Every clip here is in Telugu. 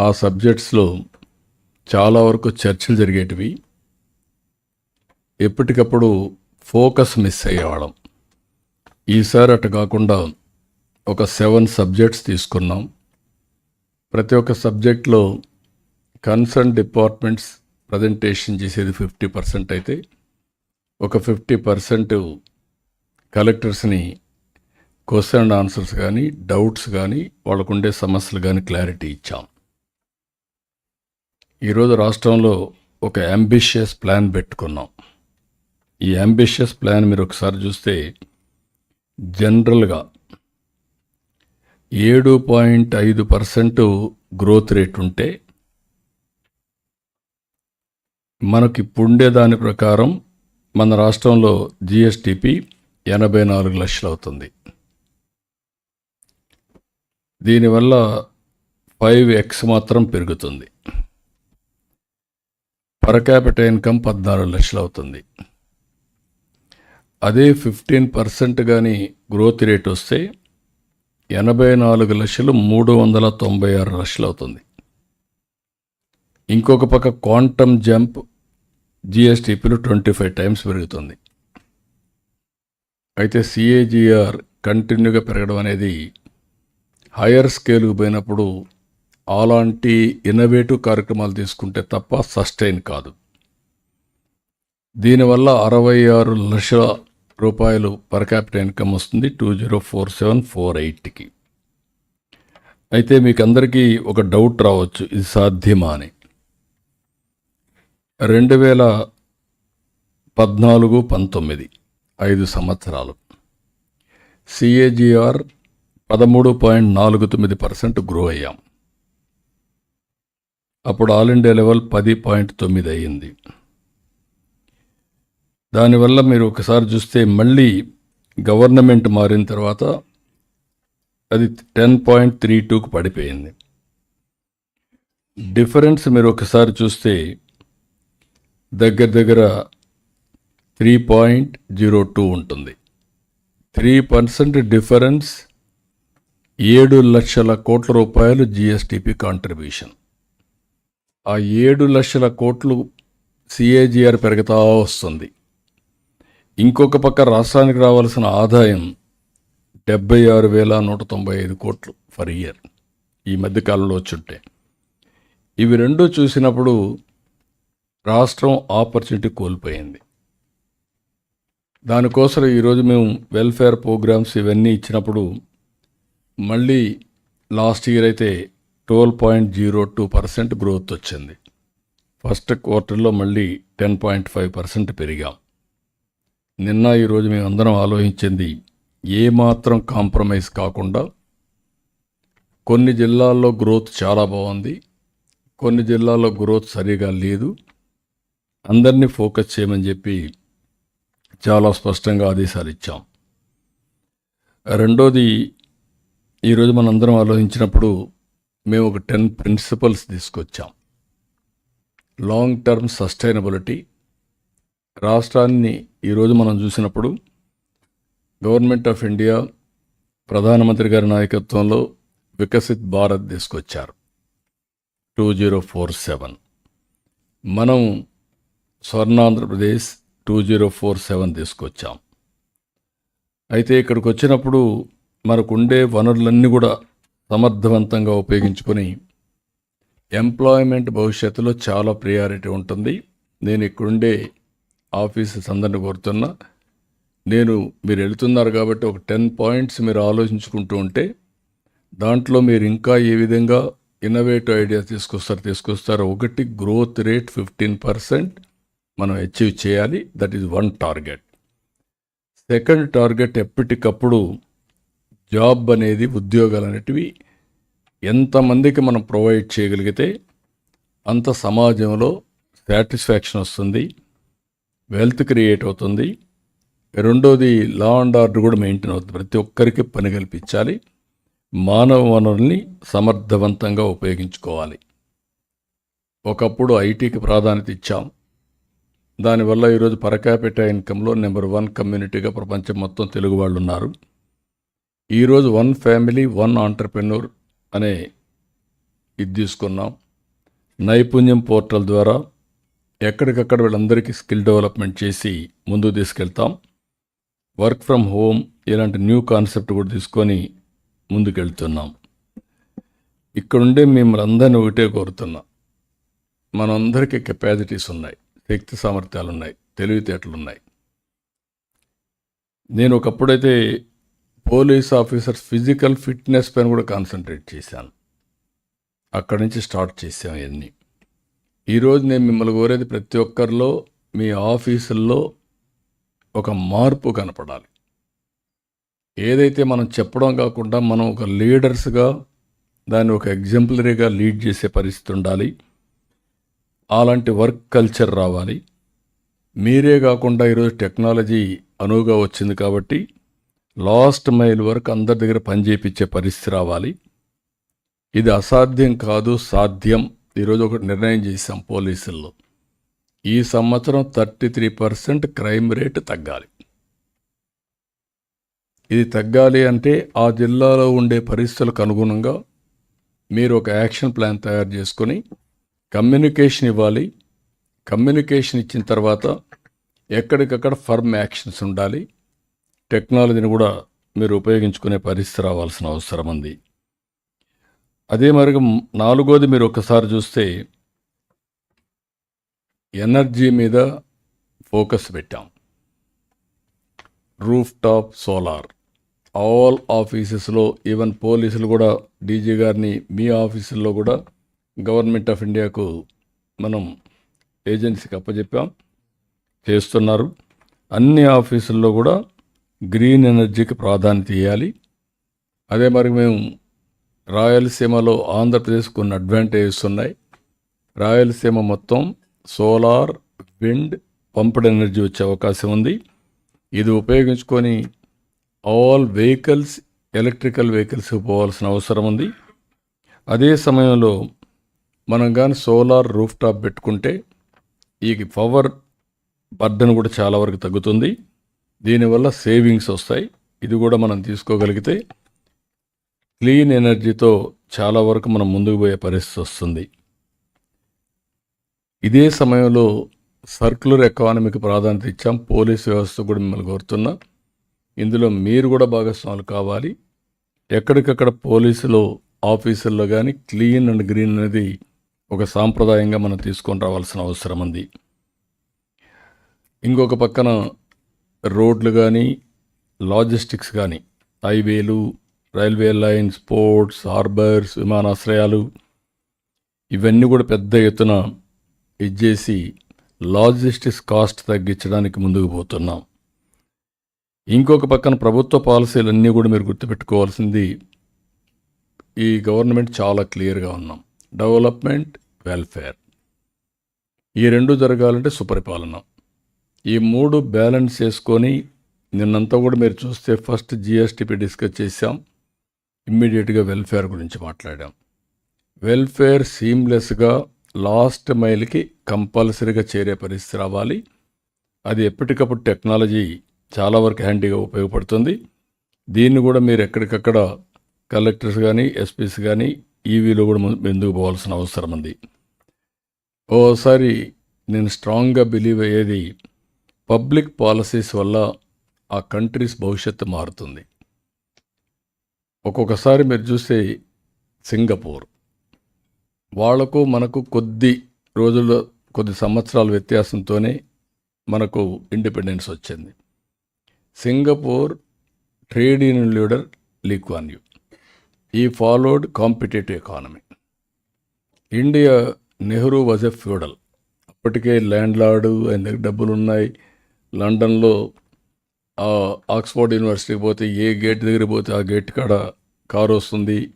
ఆ సబ్జెక్ట్స్లో చాలా వరకు చర్చలు జరిగేటివి. ఎప్పటికప్పుడు ఫోకస్ మిస్ అయ్యేవాళ్ళం. ఈసారి అటు కాకుండా ఒక సెవెన్ సబ్జెక్ట్స్ తీసుకున్నాం. ప్రతి ఒక్క సబ్జెక్ట్లో కన్సర్న్ డిపార్ట్మెంట్స్ ప్రజెంటేషన్ చేసేది ఫిఫ్టీ పర్సెంట్ అయితే ఒక ఫిఫ్టీ పర్సెంట్ కలెక్టర్స్ని క్వశ్చన్ అండ్ ఆన్సర్స్ కానీ డౌట్స్ కానీ వాళ్ళకుండే సమస్యలు కానీ క్లారిటీ ఇచ్చాం. ఈరోజు రాష్ట్రంలో ఒక అంబిషియస్ ప్లాన్ పెట్టుకున్నాం. ఈ అంబిషియస్ ప్లాన్ మీరు ఒకసారి చూస్తే జనరల్గా ఏడు పాయింట్ ఐదు పర్సెంట్ గ్రోత్ రేట్ ఉంటే మనకి ఇప్పుండే దాని ప్రకారం మన రాష్ట్రంలో జిఎస్టిపి ఎనభై నాలుగు లక్షలు అవుతుంది. దీనివల్ల ఫైవ్ ఎక్స్ మాత్రం పెరుగుతుంది. పర్ క్యాపిటల్ ఇన్కమ్ పద్నాలుగు లక్షలు అవుతుంది. అదే ఫిఫ్టీన్ పర్సెంట్ కానీ గ్రోత్ రేట్ వస్తే ఎనభై నాలుగు లక్షలు మూడు వందల తొంభై ఆరు లక్షలు అవుతుంది. ఇంకొక పక్క క్వాంటమ్ జంప్ జిఎస్టిపిలో ట్వంటీ ఫైవ్ టైమ్స్ పెరుగుతుంది. అయితే సిఏజిఆర్ కంటిన్యూగా పెరగడం అనేది హయ్యర్ స్కేల్కి పోయినప్పుడు అలాంటి ఇన్నోవేటివ్ కార్యక్రమాలు తీసుకుంటే తప్ప సస్టైన్ కాదు. దీనివల్ల అరవై ఆరు లక్షల రూపాయలు పర్ క్యాపిటల్ ఇన్కమ్ వస్తుంది two zero four seven four ఎయిట్కి అయితే మీకు అందరికీ ఒక డౌట్ రావచ్చు ఇది సాధ్యమా అని. రెండు వేల పద్నాలుగు పంతొమ్మిది ఐదు సంవత్సరాలు. సిఏజిఆర్ పదమూడు పాయింట్ నాలుగు తొమ్మిది పర్సెంట్ గ్రో అయ్యాం. అప్పుడు ఆల్ ఇండియా లెవెల్ పది పాయింట్ తొమ్మిది అయ్యింది. దానివల్ల మీరు ఒకసారి చూస్తే మళ్ళీ గవర్నమెంట్ మారిన తర్వాత అది టెన్ పాయింట్ త్రీ టూకు పడిపోయింది. డిఫరెన్స్ మీరు ఒకసారి చూస్తే దగ్గర దగ్గర త్రీ పాయింట్ జీరో టూ ఉంటుంది. త్రీ పర్సెంట్ డిఫరెన్స్ ఏడు లక్షల కోట్ల రూపాయలు జిఎస్టిపి కాంట్రిబ్యూషన్ ఆ ఏడు లక్షల కోట్లు సిఏజిఆర్ పెరుగుతా వస్తుంది. ఇంకొక పక్క రాష్ట్రానికి రావాల్సిన ఆదాయం డెబ్బై ఆరు వేల నూట తొంభై ఐదు కోట్లు ఫర్ ఇయర్ ఈ మధ్యకాలంలో వచ్చుంటే. ఇవి రెండూ చూసినప్పుడు రాష్ట్రం ఆపర్చునిటీ కోల్పోయింది. దానికోసం ఈరోజు మేము వెల్ఫేర్ ప్రోగ్రామ్స్ ఇవన్నీ ఇచ్చినప్పుడు మళ్ళీ లాస్ట్ ఇయర్ అయితే twelve point zero two percent growth వచ్చింది. ఫస్ట్ క్వార్టర్లో మళ్ళీ టెన్ పాయింట్ ఫైవ్ పర్సెంట్ పెరిగాం. నిన్న ఈరోజు మేము అందరం ఆలోచించింది ఏమాత్రం కాంప్రమైజ్ కాకుండా కొన్ని జిల్లాల్లో గ్రోత్ చాలా బాగుంది. కొన్ని జిల్లాల్లో గ్రోత్ సరిగా లేదు. అందరినీ ఫోకస్ చేయమని చెప్పి చాలా స్పష్టంగా ఆదేశాలు ఇచ్చాం. రెండోది ఈరోజు మనందరం ఆలోచించినప్పుడు మేము ఒక టెన్ ప్రిన్సిపల్స్ తీసుకొచ్చాం. లాంగ్ టర్మ్ సస్టైనబిలిటీ రాష్ట్రాన్ని ఈరోజు మనం చూసినప్పుడు గవర్నమెంట్ ఆఫ్ ఇండియా ప్రధానమంత్రి గారి నాయకత్వంలో వికసిత్ భారత్ తీసుకొచ్చారు. టూ జీరో ఫోర్ సెవెన్ మనం Swarnandhra Pradesh two zero four seven తీసుకొచ్చాం. అయితే ఇక్కడికి వచ్చినప్పుడు మనకుండే వనరులన్నీ కూడా సమర్థవంతంగా ఉపయోగించుకొని ఎంప్లాయ్మెంట్ భవిష్యత్తులో చాలా ప్రియారిటీ ఉంటుంది. నేను ఇక్కడుండే ఆఫీసర్స్ అందరిని కోరుతున్నా. నేను మీరు వెళుతున్నారు కాబట్టి ఒక టెన్ పాయింట్స్ మీరు ఆలోచించుకుంటూ ఉంటే దాంట్లో మీరు ఇంకా ఏ విధంగా ఇన్నోవేటివ్ ఐడియాస్ తీసుకొస్తారు తీసుకొస్తారు ఒకటి గ్రోత్ రేట్ ఫిఫ్టీన్ పర్సెంట్ మనం అచీవ్ చేయాలి. That is one target. Second target ఎప్పటికప్పుడు జాబ్ అనేది ఉద్యోగాలు అనేటివి ఎంతమందికి మనం ప్రొవైడ్ చేయగలిగితే అంత సమాజంలో సాటిస్ఫాక్షన్ వస్తుంది వెల్త్ క్రియేట్ అవుతుంది. రెండోది లా అండ్ ఆర్డర్ కూడా మెయింటైన్ అవుతుంది. ప్రతి ఒక్కరికి పని కల్పించాలి. మానవ వనరుల్ని సమర్థవంతంగా ఉపయోగించుకోవాలి. ఒకప్పుడు ఐటీకి ప్రాధాన్యత ఇచ్చాం. దానివల్ల ఈరోజు పరకాపిట ఇన్కంలో నెంబర్ వన్ కమ్యూనిటీగా ప్రపంచం మొత్తం తెలుగు వాళ్ళు ఉన్నారు ఈరోజు వన్ ఫ్యామిలీ వన్ ఆంటర్ప్రెన్యూర్ అనే ఇది తీసుకున్నాం. నైపుణ్యం పోర్టల్ ద్వారా ఎక్కడికక్కడ వీళ్ళందరికీ స్కిల్ డెవలప్మెంట్ చేసి ముందుకు తీసుకెళ్తాం. వర్క్ ఫ్రమ్ హోమ్ ఇలాంటి న్యూ కాన్సెప్ట్ కూడా తీసుకొని ముందుకెళ్తున్నాం. ఇక్కడుండే మిమ్మల్ని అందరినీ ఒకటే కోరుతున్నా. మనందరికీ కెపాసిటీస్ ఉన్నాయి శక్తి సామర్థ్యాలు ఉన్నాయి తెలివితేటలు ఉన్నాయి. నేను ఒకప్పుడైతే పోలీస్ ఆఫీసర్స్ ఫిజికల్ ఫిట్నెస్ పైన కూడా కాన్సన్ట్రేట్ చేశాను. అక్కడి నుంచి స్టార్ట్ చేసాం ఇవన్నీ. ఈరోజు నేను మిమ్మల్ని కోరేది ప్రతి ఒక్కరిలో మీ ఆఫీసుల్లో ఒక మార్పు కనపడాలి. ఏదైతే మనం చెప్పడం కాకుండా మనం ఒక లీడర్స్గా దాన్ని ఒక ఎగ్జాంపులరీగా లీడ్ చేసే పరిస్థితి ఉండాలి. అలాంటి వర్క్ కల్చర్ రావాలి. మీరే కాకుండా ఈరోజు టెక్నాలజీ అనువుగా వచ్చింది కాబట్టి లాస్ట్ మైల్ వరకు అందరి దగ్గర పనిచేయించే పరిస్థితి రావాలి. ఇది అసాధ్యం కాదు సాధ్యం. ఈరోజు ఒకటి నిర్ణయం చేశాం పోలీసుల్లో. ఈ సంవత్సరం thirty three percent crime rate తగ్గాలి. ఇది తగ్గాలి అంటే ఆ జిల్లాలో ఉండే పరిస్థితులకు అనుగుణంగా మీరు ఒక యాక్షన్ ప్లాన్ తయారు చేసుకొని కమ్యూనికేషన్ ఇవ్వాలి. కమ్యూనికేషన్ ఇచ్చిన తర్వాత ఎక్కడికక్కడ ఫర్మ్ యాక్షన్స్ ఉండాలి. టెక్నాలజీని కూడా మీరు ఉపయోగించుకునే పరిస్థితి రావాల్సిన అవసరం ఉంది. అదే మార్గం నాలుగోది మీరు ఒకసారి చూస్తే ఎనర్జీ మీద ఫోకస్ పెట్టాం. Roof top solar. ఆల్ ఆఫీసెస్లో ఈవెన్ పోలీసులు కూడా డీజీ గారిని మీ ఆఫీసుల్లో కూడా గవర్నమెంట్ ఆఫ్ ఇండియాకు మనం ఏజెన్సీకి అప్పచెప్పాం చేస్తున్నారు. అన్ని ఆఫీసుల్లో కూడా గ్రీన్ ఎనర్జీకి ప్రాధాన్యత ఇవ్వాలి అదే మరి మేము రాయలసీమలో ఆంధ్రప్రదేశ్ కొన్ని అడ్వాంటేజెస్ ఉన్నాయి. రాయలసీమ మొత్తం సోలార్ విండ్ పంప్డ్ ఎనర్జీ వచ్చే అవకాశం ఉంది. ఇది ఉపయోగించుకొని ఆల్ వెహికల్స్ ఎలక్ట్రికల్ వెహికల్స్ పోవాల్సిన అవసరం ఉంది. అదే సమయంలో మనం కానీ సోలార్ రూఫ్ టాప్ పెట్టుకుంటే ఈ పవర్ బర్డన్ కూడా చాలా వరకు తగ్గుతుంది. దీనివల్ల సేవింగ్స్ వస్తాయి. ఇది కూడా మనం తీసుకోగలిగితే క్లీన్ ఎనర్జీతో చాలా వరకు మనం ముందుకు పోయే పరిస్థితి వస్తుంది. ఇదే సమయంలో సర్క్యులర్ ఎకానమీకి ప్రాధాన్యత ఇచ్చాం. పోలీస్ వ్యవస్థ కూడా మిమ్మల్ని కోరుతున్నా. ఇందులో మీరు కూడా భాగస్వాములు కావాలి. ఎక్కడికక్కడ పోలీసులు ఆఫీసుల్లో కానీ క్లీన్ అండ్ గ్రీన్ అనేది ఒక సాంప్రదాయంగా మనం తీసుకొని రావాల్సిన అవసరం ఉంది. ఇంకొక పక్కన రోడ్లు కానీ లాజిస్టిక్స్ కానీ హైవేలు రైల్వే లైన్స్ పోర్ట్స్ హార్బర్స్ విమానాశ్రయాలు ఇవన్నీ కూడా పెద్ద ఎత్తున ఇచ్చేసి లాజిస్టిక్స్ కాస్ట్ తగ్గించడానికి ముందుకు పోతున్నాం. ఇంకొక పక్కన ప్రభుత్వ పాలసీలన్నీ కూడా మీరు గుర్తుపెట్టుకోవాల్సింది ఈ గవర్నమెంట్ చాలా క్లియర్గా ఉన్నాం. Development welfare. ఈ రెండు జరగాలంటే సుపరిపాలన. ఈ మూడు బ్యాలెన్స్ చేసుకొని నిన్నంతా కూడా మీరు చూస్తే ఫస్ట్ జిఎస్టీపీ డిస్కస్ చేశాం. ఇమ్మీడియట్గా వెల్ఫేర్ గురించి మాట్లాడాం. వెల్ఫేర్ సీమ్లెస్గా లాస్ట్ మైల్కి కంపల్సరీగా చేరే పరిస్థితి రావాలి. అది ఎప్పటికప్పుడు టెక్నాలజీ చాలా వరకు హ్యాండీగా ఉపయోగపడుతుంది. దీన్ని కూడా మీరు ఎక్కడికక్కడ కలెక్టర్స్ కానీ ఎస్పీస్ కానీ ఈవీలో కూడా ముందుకు పోవాల్సిన అవసరం ఉంది. ఓసారి నేను స్ట్రాంగ్గా బిలీవ్ అయ్యేది పబ్లిక్ పాలసీస్ వల్ల ఆ కంట్రీస్ భవిష్యత్తు మారుతుంది. ఒక్కొక్కసారి మీరు చూస్తే సింగపూర్. వాళ్ళకు మనకు కొద్ది రోజుల్లో కొద్ది సంవత్సరాల వ్యత్యాసంతోనే మనకు ఇండిపెండెన్స్ వచ్చింది. Singapore trade union leader Lee Kuan Yew. ఈ followed competitive economy. India Nehru was a feudal. అప్పటికే ల్యాండ్ లార్డు ఆయన దగ్గర డబ్బులు ఉన్నాయి లండన్లో ఆక్స్ఫర్డ్ యూనివర్సిటీకి పోతే ఏ గేట్ దగ్గర పోతే ఆ గేట్ కాడ కారు వస్తుంది.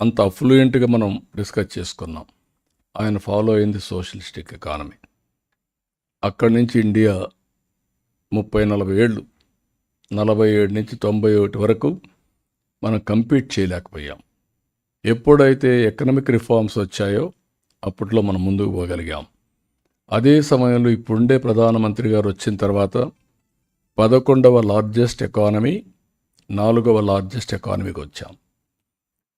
అంత అఫ్లూయెంట్గా మనం డిస్కస్ చేసుకున్నాం. ఆయన ఫాలో అయింది సోషలిస్టిక్ ఎకానమీ. అక్కడి నుంచి ఇండియా ముప్పై నలభై ఏళ్ళు నలభై ఏడు నుంచి తొంభై ఒకటి వరకు మనం కంపీట్ చేయలేకపోయాం. ఎప్పుడైతే ఎకనమిక్ రిఫార్మ్స్ వచ్చాయో అప్పట్లో మనం ముందుకు పోగలిగాం. అదే సమయంలో ఇప్పుడుండే ప్రధానమంత్రి గారు వచ్చిన తర్వాత పదకొండవ లార్జెస్ట్ ఎకానమీ నాలుగవ లార్జెస్ట్ ఎకానమీకి వచ్చాం.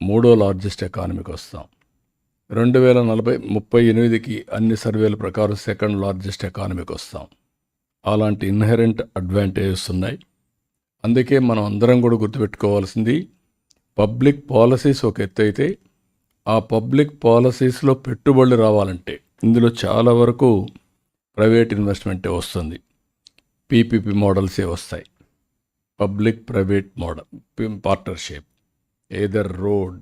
మూడో లార్జెస్ట్ ఎకానమీకి వస్తాం. రెండు వేల నలభై ముప్పై ఎనిమిదికి అన్ని సర్వేల ప్రకారం సెకండ్ లార్జెస్ట్ ఎకానమీకి వస్తాం. అలాంటి ఇన్హెరెంట్ అడ్వాంటేజెస్ ఉన్నాయి. అందుకే మనం అందరం కూడా గుర్తుపెట్టుకోవాల్సింది పబ్లిక్ పాలసీస్ ఒక ఎత్తు అయితే ఆ పబ్లిక్ పాలసీస్లో పెట్టుబడులు రావాలంటే ఇందులో చాలా వరకు ప్రైవేట్ ఇన్వెస్ట్మెంటే వస్తుంది. పీపీపీ మోడల్సే వస్తాయి. Public private model partnership either road